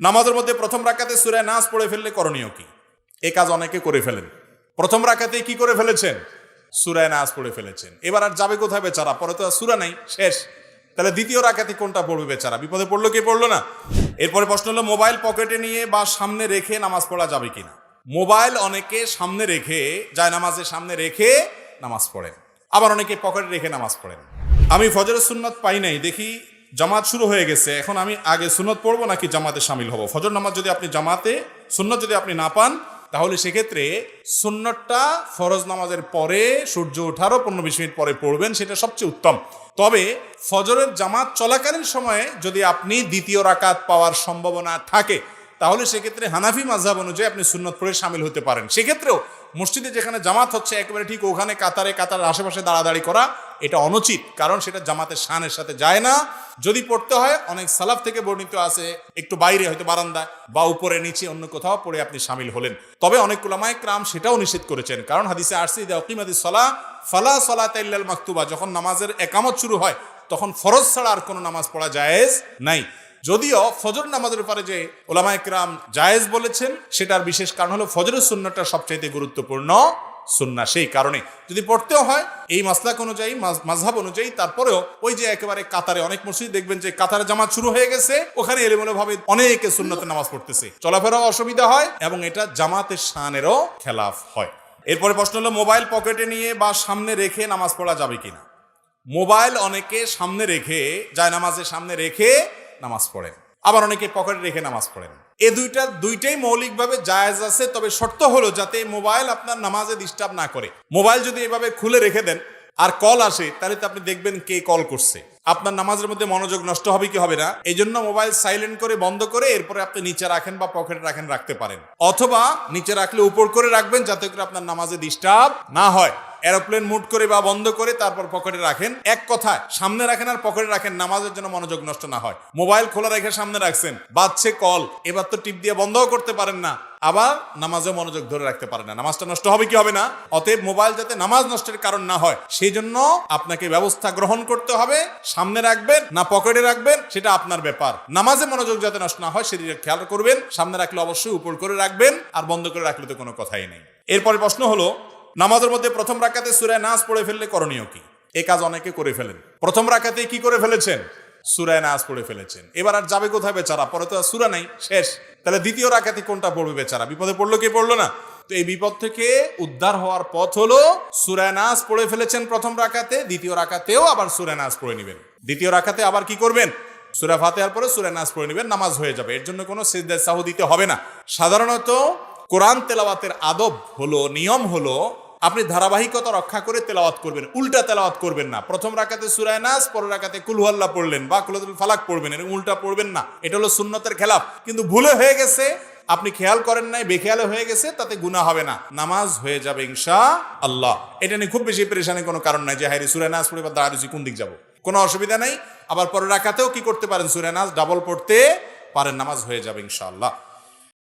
নামাজের মধ্যে প্রথম রাকাতে সুরায় নাচ পড়ে ফেললে করণীয় কি? এ কাজ অনেকে করে ফেলেন। প্রথম রাকাতে কি করে ফেলেছেন? সুরায় নাচ পড়ে ফেলেছেন। এবার আর যাবে কোথায় বেচারা? পরে তো সুরা নাই, শেষ। তাহলে দ্বিতীয় রাকাতে কোনটা পড়বে বেচারা? বিপদে পড়ল কি পড়ল না? এরপরে প্রশ্ন হলো, মোবাইল পকেটে নিয়ে বা সামনে রেখে নামাজ পড়া যাবে কিনা? মোবাইল অনেকে সামনে রেখে যায় নামাজের সামনে রেখে নামাজ পড়েন। আবার অনেকে পকেটে রেখে নামাজ পড়েন। আমি ফজরের সুন্নত পাই নাই, দেখি জামাত শুরু হয়ে গেছে। এখন আমি আগে সুন্নত পড়ব নাকি জামাতে সামিল হব? ফজর নামাজ যদি আপনি জামাতে, সুন্নত যদি আপনি না পান, তাহলে সেক্ষেত্রে সুন্নতটা ফরজ নামাজের পরে, সূর্য ওঠারও পনেরো বিশ মিনিট পরে পড়বেন, সেটা সবচেয়ে উত্তম। তবে ফজরের জামাত চলাকালীন সময়ে যদি আপনি দ্বিতীয় রাকাত পাওয়ার সম্ভাবনা থাকে, তাহলে সেক্ষেত্রে হানাফি মাঝহাব অনুযায়ী আপনি সুন্নত পড়ে সামিল হতে পারেন। সেক্ষেত্রেও মসজিদে যেখানে জামাত হচ্ছে, একেবারে ঠিক ওখানে কাতারে কাতার আশেপাশে দাঁড়াদাঁড়ি করা, এটা অনুচিত, কারণ সেটা জামাতের শানের সাথে যায় না। যদি পড়তে হয়, অনেক সালাফ থেকে বর্ণিত আছে, একটু বাইরে হয়তো বারান্দায় বা উপরে, নিচে অন্য কোথাও পড়ে আপনি সামিল হলেন। তবে অনেক কুলামায় ক্রাম সেটাও নিষেধ করেছেন। কারণ হাদিসে আরসি অকিমাদি সলা, ফালা সলা তাইল্লাল মাকতুবা। যখন নামাজের একামত শুরু হয়, তখন ফরজ ছাড়া আর কোনো নামাজ পড়া জায়েজ নাই। যদিও ফজর নামাজের ব্যাপারে যে ওলামা একরাম জায়েজ বলেছেন, সেটার বিশেষ কারণ হলো ফজরের সুন্নতটা সবচাইতে গুরুত্বপূর্ণ। সুন্না সেই কারণে। যদি পড়তেও হয়, এই মাসলাক অনুযায়ী মাযহাব অনুযায়ী, তারপরেও ওই যে একেবারে কাতারে অনেক মসজিদ দেখবেন যে কাতারে জামাত শুরু হয়ে গেছে, ওখানে এলোমেলো ভাবে অনেকে সুন্নতে নামাজ পড়তেছে। চলাফেরাও অসুবিধা হয় এবং এটা জামাতের শানেরও খেলাফ হয়। এরপরে প্রশ্ন হলো, মোবাইল পকেটে নিয়ে বা সামনে রেখে নামাজ পড়া যাবে কিনা? মোবাইল অনেকে সামনে রেখে যায় নামাজের সামনে রেখে নামাজ পড়েন। আবার অনেকে পকেটে রেখে নামাজ পড়েন। এ দুইটা, দুইটাই মৌলিকভাবে জায়েজ আছে, তবে শর্ত হলো যাতে মোবাইল আপনার নামাজে ডিস্টার্ব না করে। মোবাইল যদি এভাবে খুলে রেখে দেন, আর কল আসে, তাহলে তো আপনি দেখবেন কে কল করছে। আপনার নামাজের মধ্যে মনোযোগ নষ্ট হবে কি হবে না? এই জন্য মোবাইল সাইলেন্ট করে, বন্ধ করে, এরপরে আপনি নিচে রাখেন বা পকেটে রাখেন, রাখতে পারেন। অথবা নিচে রাখলে উপর করে রাখবেন, যাতে করে আপনার নামাজে ডিস্টার্ব না হয়। এরোপ্লেন মুড করে বা বন্ধ করে তারপর পকেটে রাখেন। এক কথায় সামনে রাখেন আর পকেটে রাখেন, নামাজের জন্য মনোযোগ নষ্ট না হয়। মোবাইল খোলা রেখে সামনে রাখছেন, বাজছে কল, এবার তো টিপ দিয়ে বন্ধও করতে পারেন না। আবার নামাজে মনোযোগ ধরে রাখতে পারেন না। নামাজটা নষ্ট হবে কি হবে না? অতএব মোবাইল যাতে নামাজ নষ্টের কারণ না হয়, সেই জন্য আপনাকে ব্যবস্থা গ্রহণ করতে হবে। সামনে রাখবেন না পকেটে রাখবেন, সেটা আপনার ব্যাপার। নামাজে মনোযোগ যাতে নষ্ট না হয় সেদিকে খেয়াল করবেন, সামনে রাখলে অবশ্যই উপর করে রাখবেন, আর বন্ধ করে রাখলে তো কোনো কথাই নেই। এরপরে প্রশ্ন হলো নামাজের মধ্যে প্রথম রাকাতে সুরায় নাচ পড়ে ফেললে করণীয় কি? এ কাজ অনেকে করে ফেলেন। প্রথম রাকাতে কি করে ফেলেছেন? সুরায় নাচ পড়ে ফেলেছেন। এবার আর যাবে কোথায় বেচারা? পরে তো আর সুরা নাই, শেষ। তাহলে দ্বিতীয় রাকাতে কোনটা পড়বে বেচারা? বিপদে পড়ল কি পড়ল না? তো এই বিপদ থেকে উদ্ধার হওয়ার পথ হলো সুরায় নাচ পড়ে ফেলেছেন প্রথম রাকাতে, দ্বিতীয় রাকাতেও আবার সুরায় নাচ পড়ে নেবেন। দ্বিতীয় রাকাতে আবার কি করবেন? সুরা ফাতেহার পরে সুরা নাচ পড়ে নেবেন, নামাজ হয়ে যাবে। এর জন্য কোনো সিজদায় সাহু দিতে হবে না। সাধারণত কোরআন তেলাওয়াতের আদব হলো, নিয়ম হলো আপনি ধারাবাহিকতা রক্ষা করে তেলাওয়াত করবেন, উল্টা তেলাওয়াত করবেন না। প্রথম রাকাতে সুরায় নাস পরের রাকাতে কুলহুয়াল্লাহ পড়লেন, বা কুলহুল ফালাক পড়বেন, এরকম উল্টা পড়বেন না। এটা হলো সুন্নতের খেলাফ। কিন্তু ভুলে হয়ে গেছে, আপনি খেয়াল করেন নাই, বেখেয়ালে হয়ে গেছে, তাতে গুনাহ হবে না। নামাজ হয়ে যাবে ইনশা আল্লাহ। এটা নিয়ে খুব বেশি পরেশানির কোনো কারণ নাই যে হাইরে সুরায় নাস পড়ে বা দাঁড়িয়েছি কোন দিক যাব? কোনো অসুবিধা নাই। আবার পরের রাকাতেও কি করতে পারেন? সুরায় নাস ডাবল পড়তে পারেন, নামাজ হয়ে যাবে ইনশাআল্লাহ